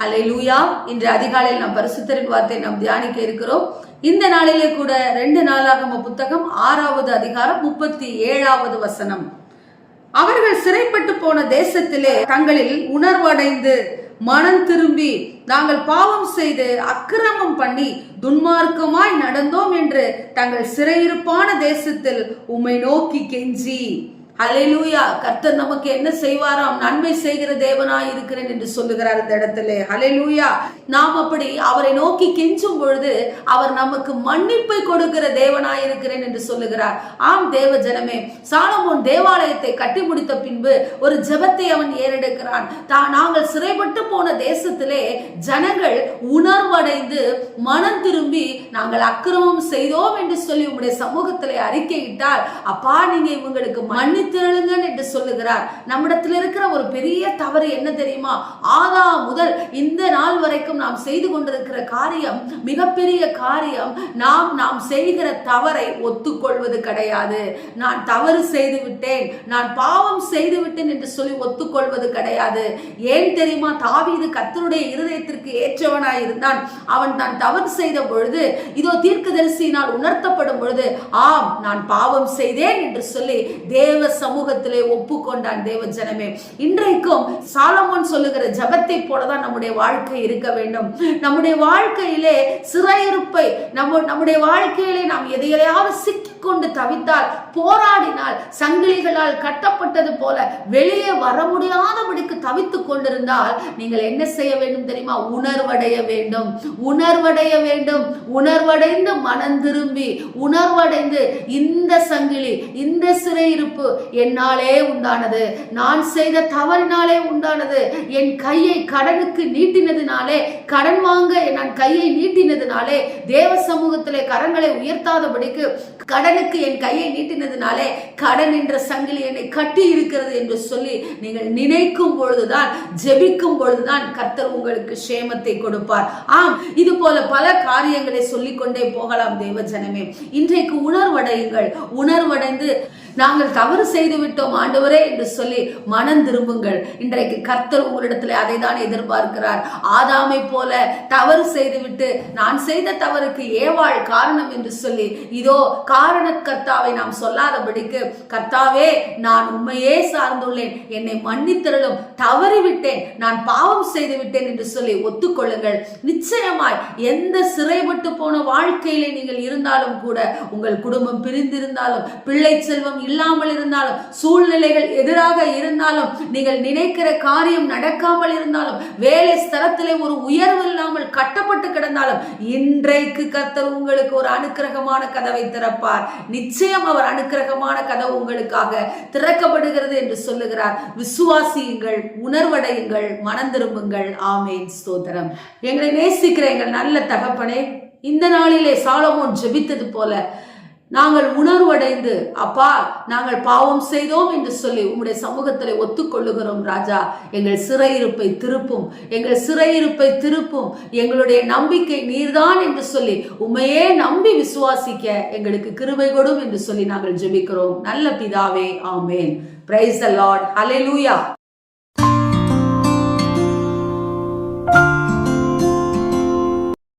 ஹலே லூயா இன்று அதிகாலையில் நாம் பரிசுத்தரின் வார்த்தை நாம் தியானிக்க இருக்கிறோம். இந்த நாளிலே கூட ரெண்டு நாளாகம புத்தகம் ஆறாவது அதிகாரம் முப்பத்தி ஏழாவது வசனம். அவர்கள் சிறைப்பட்டு போன தேசத்திலே தங்களில் உணர்வடைந்து மனம் திரும்பி நாங்கள் பாவம் செய்து அக்கிரமம் பண்ணி துன்மார்க்கமாய் நடந்தோம் என்று தங்கள் சிறையிருப்பான தேசத்தில் உம்மை நோக்கி கெஞ்சி. ஹலெலூயா கர்த்தர் நமக்கு என்ன செய்வாராம்? நன்மை செய்கிற தேவனாய் இருக்கிறேன் என்று சொல்லுகிறார் இந்த இடத்துல. ஹலெலூயா நாம் அப்படி அவரை நோக்கி கெஞ்சும் பொழுது அவர் நமக்கு மன்னிப்பை கொடுக்கிற தேவனாய் இருக்கிறேன் என்று சொல்லுகிறார். ஆம் தேவ ஜனமே சாலமோன் தேவாலயத்தை கட்டி முடித்த பின்பு ஒரு ஜெபத்தை அவன் ஏறெடுக்கிறான். தான் நாங்கள் சிறைப்பட்டு போன தேசத்திலே ஜனங்கள் உணர்வடைந்து மனம் திரும்பி நாங்கள் அக்கிரமம் செய்தோம் என்று சொல்லி உங்களுடைய சமூகத்திலே அறிக்கையிட்டால் அப்பா நீங்க இவங்களுக்கு மன்னி மன்னித்திருளுங்கன்னு என்று சொல்லுகிறார். நம்மிடத்தில் இருக்கிற ஒரு பெரிய தவறு என்ன தெரியுமா? ஆதா முதல் இந்த நாள் வரைக்கும் நாம் செய்து கொண்டிருக்கிற காரியம் மிகப்பெரிய காரியம் நாம் நாம் செய்கிற தவறை ஒத்துக்கொள்வது கிடையாது. நான் தவறு செய்து விட்டேன் நான் பாவம் செய்து விட்டேன் என்று சொல்லி ஒத்துக்கொள்வது கிடையாது. ஏன் தெரியுமா? தாவீது கத்தருடைய இருதயத்திற்கு ஏற்றவனாய் இருந்தான். அவன் தான் தவறு செய்த பொழுது இதோ தீர்க்கதரிசியினால் உணர்த்தப்படும் பொழுது ஆம் நான் பாவம் செய்தேன் என்று சொல்லி தேவ சமூகத்திலே ஒப்புக்கொண்டான் தேவ ஜனமே இன்றைக்கும் சாலமோன் சொல்லுகிற ஜபத்தை போலதான் நம்முடைய வாழ்க்கை இருக்க வேண்டும். நம்முடைய வாழ்க்கையிலே சிறையிருப்பை நம்ம நம்முடைய வாழ்க்கையிலே நாம் எதையாவது சிக்கிக்கொண்டு தவித்தால் போராடினால் சங்கிலிகளால் கட்டப்பட்டது போல வெளியே வர முடியாதபடிக்கு தவித்துக் கொண்டிருந்தால் நீங்கள் என்ன செய்ய வேண்டும் தெரியுமா? உணர்வடைய வேண்டும். உணர்வடைய வேண்டும். உணர்வடைந்து மனம் திரும்பி உணர்வடைந்து இந்த சங்கிலி இந்த சிறையிருப்பு என்னாலே உண்டானது. நான் செய்த தவறினாலே உண்டானது. என் கையை கடனுக்கு நீட்டினதுனாலே கடன் வாங்க நான் கையை நீட்டினதுனாலே தேவ சமூகத்திலே கரங்களை உயர்த்தாதபடிக்கு கடனுக்கு என் கையை நீட்டினதுனாலே கடன் என்ற சங்கிலி என்னை கட்டி இருக்கிறது என்று சொல்லி நீங்கள் நினைக்கும் பொழுதுதான் ஜெபிக்கும் பொழுதுதான் கர்த்தர் உங்களுக்கு சேமத்தை கொடுப்பார். ஆம் இது போல பல காரியங்களை சொல்லிக்கொண்டே போகலாம் தேவ ஜனமே. இன்றைக்கு உணர்வடையுங்கள். உணர்வடைந்து நாங்கள் தவறு செய்து விட்டோம் ஆண்டவரே என்று சொல்லி மனம் திரும்புங்கள். இன்றைக்கு கர்த்தர் உங்களிடத்தில் அதை தான் எதிர்பார்க்கிறார். ஆதாமை போல தவறு செய்துவிட்டு நான் செய்த தவறுக்கு ஏவாள் காரணம் என்று சொல்லி இதோ காரண கர்த்தாவை நாம் சொல்லாதபடிக்கு கர்த்தாவே நான் உண்மையே சார்ந்துள்ளேன். என்னை மன்னித்தருளும். தவறிவிட்டேன். நான் பாவம் செய்து விட்டேன் என்று சொல்லி ஒத்துக்கொள்ளுங்கள். நிச்சயமாய் எந்த சிறைப்பட்டு போன வாழ்க்கையிலே நீங்கள் இருந்தாலும் கூட உங்கள் குடும்பம் பிரிந்திருந்தாலும் பிள்ளை செல்வம் இல்லாமல் இருந்தாலும் சூழ்நிலைகள் எதிராக இருந்தாலும் நீங்கள் நினைக்கிற காரியம் நடக்காமல் இருந்தாலும் வேலை ஸ்தலத்திலே ஒரு உயர்வு இல்லாமல் கட்டப்பட்டு கிடந்தாலும் இன்றைக்கு கர்த்தர் உங்களுக்கு ஒரு அனுக்கிரகமான கதவை திறப்பார். நிச்சயம் அவர் அனுக்கிரகமான கதவு உங்களுக்காக திறக்கப்படுகிறது என்று சொல்லுகிறார். விசுவாசியுங்கள் உணர்வடையுங்கள் மனந்திரும்புங்கள் ஆமேன். ஸ்தோத்திரம். எங்களை நேசிக்கிற எங்கள் நல்ல தகப்பனே இந்த நாளிலே சாலமோன் ஜெபித்தது போல நாங்கள் உணர்வடைந்து அப்பா நாங்கள் பாவம் செய்தோம் என்று சொல்லி உம்முடைய சமூகத்தில் ஒத்துக்கொள்ளுகிறோம் ராஜா. எங்கள் சிறையிருப்பை திருப்பும் எங்கள் சிறையிருப்பை திருப்பும். எங்களுடைய நம்பிக்கை நீர்தான் என்று சொல்லி உண்மையே நம்பி விசுவாசிக்க எங்களுக்கு கிருபை கொடும் என்று சொல்லி நாங்கள் ஜெபிக்கிறோம். நல்ல பிதாவே ஆமேன். பிரைஸ் த லார்ட் லூயா